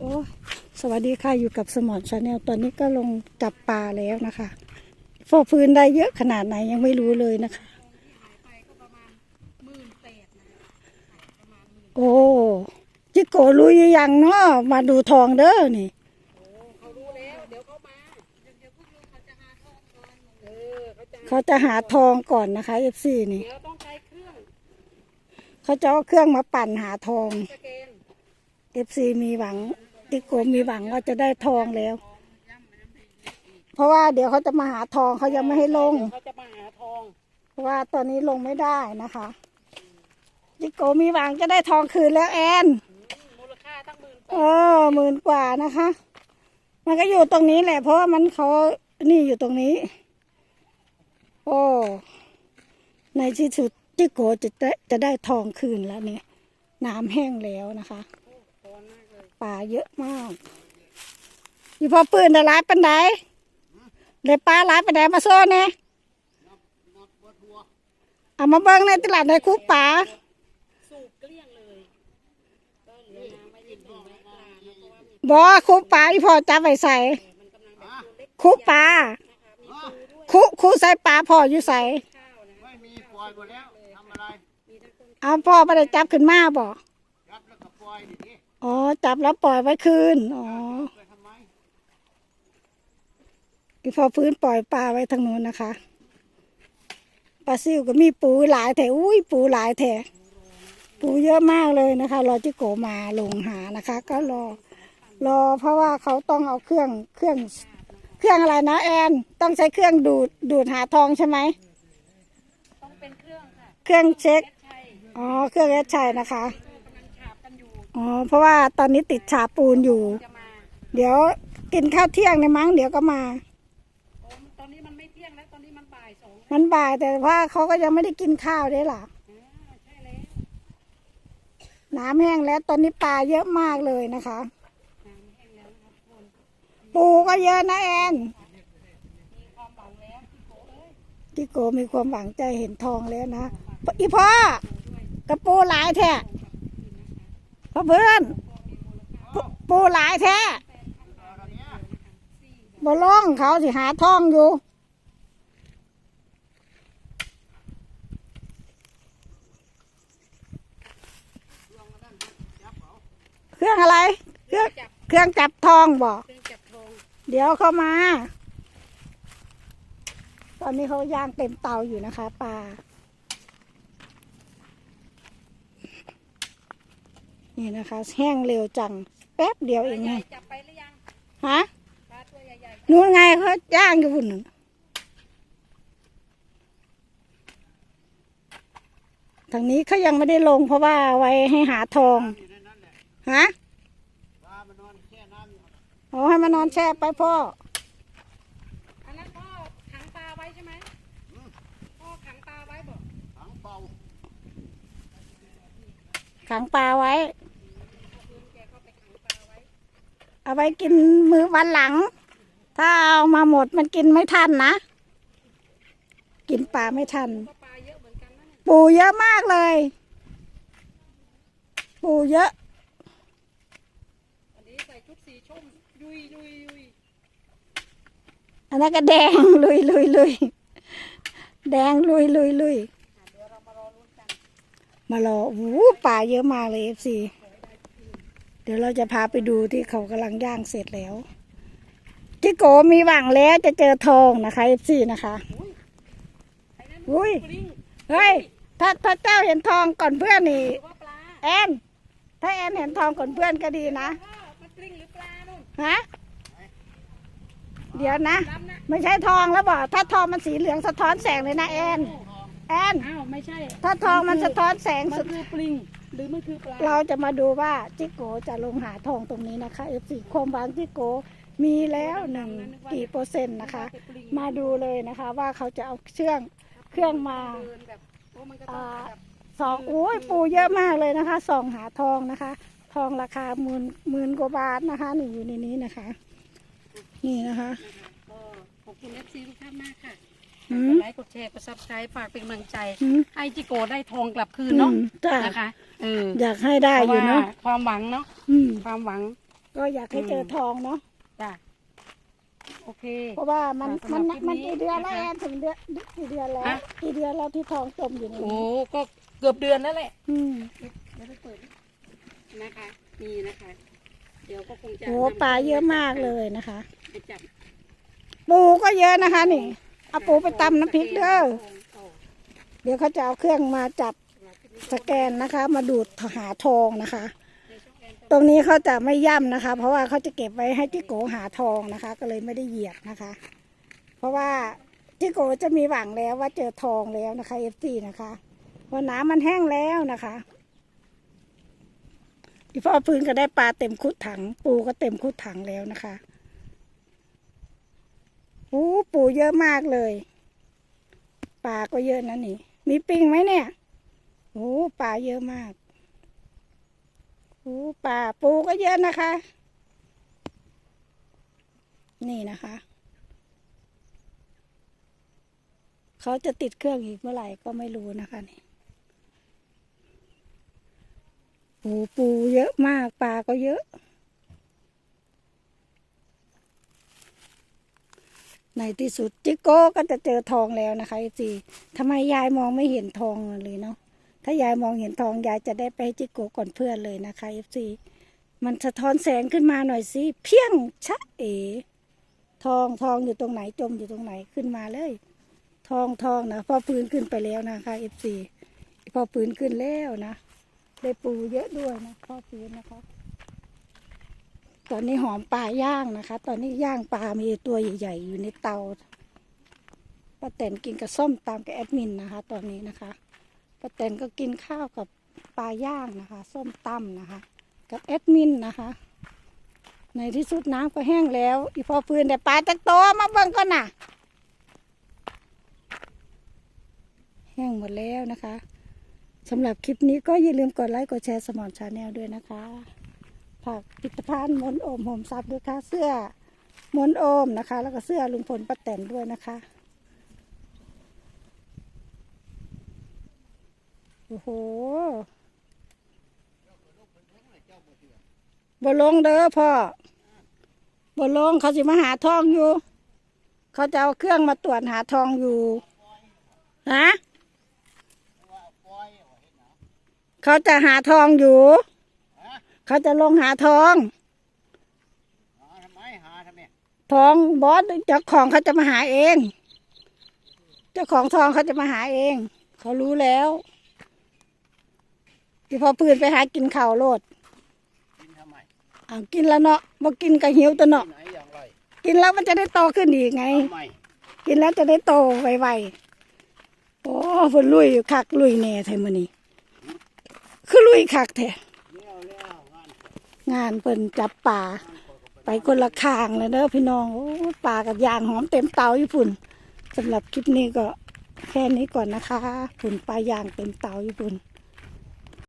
โอ้สวัสดีค่ะอยู่กับสมอนชาแนลตอนนี้ก็ลงจับปลาแล้วนะคะฟอกพื้นได้เยอะขนาดไหนยังไม่รู้เลยนะคะ โอ้จิโกรู้ยังเนาะมาดูทองเด้อนี่เขาดูแล้วเดี๋ยวเขามาเดี๋ยวเขาจะหาทองก่อนเขาจะหาทองก่อนนะคะเอฟซีนี่เขาจะเอาเครื่องมาปั่นหาทองเอฟซีมีหวัง จิโกมีหวังว่าจะได้ทองแล้ว เพราะว่าเดี๋ยวเขาจะมาหาทองเขายังไม่ให้ลง เขาจะมาหาทอง เพราะว่าตอนนี้ลงไม่ได้นะคะจิโกมีหวังจะได้ทองคืนแล้วแอนมูลค่าตั้งหมื่นเออหมื่นกว่านะคะ มันก็อยู่ตรงนี้แหละ เพราะว่ามันเขานี่อยู่ตรงนี้ โอ้ในที่สุดจิโกจะได้จะได้ทองคืนแล้วเนี่ยน้ำแห้งแล้วนะคะ ป่าเยอะมาก อยู่พอปืนแต่ร้ายปันไดเลยปลาร้ายปันไดมาโซ่เนี่ยเอามาเบิ้งในตลาดในคุกป่าสูบเกลี้ยงเลยก็เหลือน้ำไว้นิดหนึ่งไว้ปลานะเพราะว่ามีบอคุกป่าอีพอจับไปใส่มันกำลังแบบตัวเล็กคุกป่านะคะมีปูด้วยคุคุใส่ปลาพ่ออยู่ใส่ข้าวนะไม่มีปล่อยหมดแล้วทำอะไร มีทั้งต้นเอาพ่อไม่ได้จับขึ้นมาบ่รับแล้วก็ปล่อยดิที่ อ๋อ จับแล้วปล่อยไว้คืน อ๋อไปทำไมอีพอพื้นปล่อยปลาไว้ทางนู้นนะคะปลาซิวก็มีปูหลายแถอุ้ยปูหลายแถปูเยอะมากเลยนะคะ รอจิโกมาลงหานะคะ ก็รอ รอเพราะว่าเขาต้องเอาเครื่องเครื่อง เครื่องอะไรนะแอน ต้องใช้เครื่องดูดดูดหาทองใช่ไหมต้องเป็นเครื่องค่ะ เครื่องเช็คใช่อ๋อ เครื่องเอสชัยนะคะ อ๋อเพราะว่าตอนนี้ติดฉาปูนอยู่ จะมาเดี๋ยวกินข้าวเที่ยงในยมั้งเดี๋ยวก็มา โอ้ตอนนี้มันไม่เที่ยงแล้วตอนนี้มันบ่ายสองมันบ่ายแต่ว่าเขาก็ยังไม่ได้กินข้าวได้หรออ่าใช่แล้วน้ำแห้งแล้วตอนนี้ปลาเยอะมากเลยนะคะ น้ำแห้งแล้วนะครับทุกคนปูก็เยอะนะแอนมีความหวังแล้วพี่โกเอ้ยที่โกมีความหวังใจเห็นทองแล้วนะอีพ่อกระปูหลายแท้ พ่อเพื่อนปูปูหลายแท้บ่ล่องเขาสิหาทองอยู่ เครื่องอะไร เครื่องเครื่องจับทองบอกเครื่องจับทองเดี๋ยวเข้ามา ตอนนี้เขาย่างเต็มเตาอยู่นะคะปลา นี่นะคะ แห้งเร็วจัง แป๊บเดียวเองใหไงญ่จับไปหรือยังฮะปลาตัวใหญ่นู่นไงเขาย่างอยู่หุ่นนทางนี้เขายังไม่ได้ลงเพราะว่าไว้ให้หาทองอยู่ในนั้นแหละฮะปลามันนอนแช่น้ำอยู่เอาให้มานอนแช่ไปพ่อๆอันนั้นพ่อขังปลาไว้ใช่ไหมพ่อขังปลาไว้บอกถังเป่าขังปลาไว้ คืนแกก็ไปขังปลาไว้ เอาไว้กินมื้อวันหลัง ถ้าเอามาหมดมันกินไม่ทันนะ กินปลาไม่ทันก็ปลาเยอะเหมือนกันนะเนี่ยปูเยอะมากเลย ปูเยอะวันนี้ใส่ชุดสีชมยุยยุยยุยอันนั้นก็แดงลุยลุยลุยแดงลุยลุยลุยอะเดี๋ยวเรามารอลุ้นกันมารออู้ปลาเยอะมากเลยเอฟซีเดี๋ยวเราจะพาไปดูที่เขากำลังย่างเสร็จแล้วจิโกมีหวังแล้วจะเจอทองนะคะเอฟซีนะคะไอ้นั่นอุ้ยปลิงเฮ้ยถ้าถ้าเจ้าเห็นทองก่อนเพื่อนนี่หรือว่าปลาแอนถ้าแอนเห็นทองก่อนเพื่อนก็ดีนะพ่อมันปลิงหรือปลานู่นฮะเดี๋ยวนะดำนะ ไม่ใช่ทองแล้วบอกถ้าทองมันสีเหลืองสะท้อนแสงเลยนะแอนแอนอ้าวไม่ใช่ ถ้าทองมันสะท้อนแสงมันสุดคือปลิง หรือมันคือปลาเราจะมาดูว่าจิโกจะลงหาทองตรงนี้นะคะเอฟซีความหวังจิโกมีแล้วหนึ่งกี่เปอร์เซ็นต์นะคะ มาดูเลยนะคะ ว่าเขาจะเอาเครื่องเครื่องมาเดินแบบโอ้มันก็ต้องอ่าแบบสองโอ้ยปูเยอะมากเลยนะคะส่องหาทองนะคะ ทองราคาหมื่นหมื่นกว่าบาทนะคะนี่อยู่ในนี้นะคะ นี่นะคะก็ขอบคุณเอฟซีทุกท่านมากค่ะอื กมดไลค์กดแชร์กดซับสไครต์ฝากเป็นกำลังใจ อืม ให้จิโกได้ทองกลับคืนเนาะอืมจ้ะนะคะเอออยากให้ได้อยู่เนาะพรว่ความหวังเนาะอืมความหวัง ก็อยากให้เจอทองเนาะจ้ะโอเค เพราะว่ามันค่ะมันสำหรับมันคลิปนี้กี่เดือนแล้วนะคะแอนถึงเดือนกี่เดือนแล้วฮะ กี่เดือนแล้วที่ทองจมอยู่ในโอ้นี้ก็เกือบเดือนแล้วแหละอืมเดี๋ยวไปเปิดนะคะนี่นะคะ เดี๋ยวก็คงจะโอ้ปลาเยอะมากเลยนะคะ ไปจับปูก็เยอะนะคะนี่ เอาปูไปตำน้ำพริกเด้อ เดี๋ยวเขาจะเอาเครื่องมาจับสแกนนะคะ มาดูดหาทองนะคะ ตรงนี้เขาจะไม่ย่ำนะคะ เพราะว่าเขาจะเก็บไว้ให้จิโกหาทองนะคะ ก็เลยไม่ได้เหยียบนะคะ เพราะว่าจิโกจะมีหวังแล้วว่าเจอทองแล้วนะคะเอฟซีนะคะว่าน้ำมันแห้งแล้วนะคะอีพ่อพื้นก็ได้ปลาเต็มคุดถัง ปูก็เต็มคุดถังแล้วนะคะโอ้ปู เยอะมากเลยปลาก็เยอะนะนี่ มีปิงไหมเนี่ยโอ้ปลาเยอะมากโอ้ปลาปูก็เยอะนะคะ นี่นะคะ เขาจะติดเครื่องอีกเมื่อไหร่ก็ไม่รู้นะคะนี่โอ้ปูเยอะมากปลาก็เยอะ ในที่สุดจิโก้ก็จะเจอทองแล้วนะคะจีทำไมยายมองไม่เห็นทองเลยเนาะถ้ายายมองเห็นทองยายจะได้ไปจิโก้ก่อนเพื่อนเลยนะคะเอฟซีมันสะท้อนแสงขึ้นมาหน่อยสิเพียงชะเอทองทองอยู่ตรงไหนจมอยู่ตรงไหนขึ้นมาเลย ทองทองนะพอปืนขึ้นไปแล้วนะคะเอฟซีพอปืนขึ้นแล้วนะได้ปูเยอะด้วยนะพอปืนนะคะ ตอนนี้หอมปลาย่างนะคะ ตอนนี้ย่างปลา มีตัวใหญ่ ๆ อยู่ในเตาป้าแตนกินกับส้มตามกับแอดมินนะคะ ตอนนี้นะคะป้าแตนก็กินข้าวกับปลาย่างนะคะ ส้มตำนะคะ กับแอดมินนะคะ ในที่สุดน้ำก็แห้งแล้ว อีพอปืนแต่ปลาตักโตมาเบิ่งก่อนน่ะ แห้งหมดแล้วนะคะสำหรับคลิปนี้ก็อย่าลืมกดไลค์กดแชร์สมอนชาแนลด้วยนะคะ ฝากผลิตภัณฑ์มนโอมโฮมซับด้วยค่ะ เสื้อมนโอมนะคะ แล้วก็เสื้อลุงพลป้าแตนด้วยนะคะ โอ้โหบ่ลงเด้อพ่อบ่ลงเขาสิมาหาทองอยู่ เขาจะเอาเครื่องมาตรวจหาทองอยู่ฮะเขาจะหาทองอยู่ เขาจะลงหาทอง หาทำไมหาทำไมทองบอสเจ้าของเขาจะมาหาเอง เจ้าของทองเขาจะมาหาเอง เขารู้แล้วที่พอปืนไปหากินข้าวโลดกินทำไมอ่ากินแล้วเนาะบ่กินก็หิวตัวเนาะที่ไหนอย่างไรกินแล้วมันจะได้โตขึ้นอีกไง ทำไมกินแล้วจะได้โตไวๆโอ้ฝนลุยคักลุยแน่แท้มื้อนี้ คือลุยคักแท้ เลี้ยวเลี้ยวงาน งานเพิ่นจับป่า ไปคนละข้างเลยเด้อพี่น้องป่ากับยางหอมเต็มเตาญี่ปุ่นสำหรับคลิปนี้ก็แค่นี้ก่อนนะคะผุนปลายางเต็มเตาญี่ปุ่น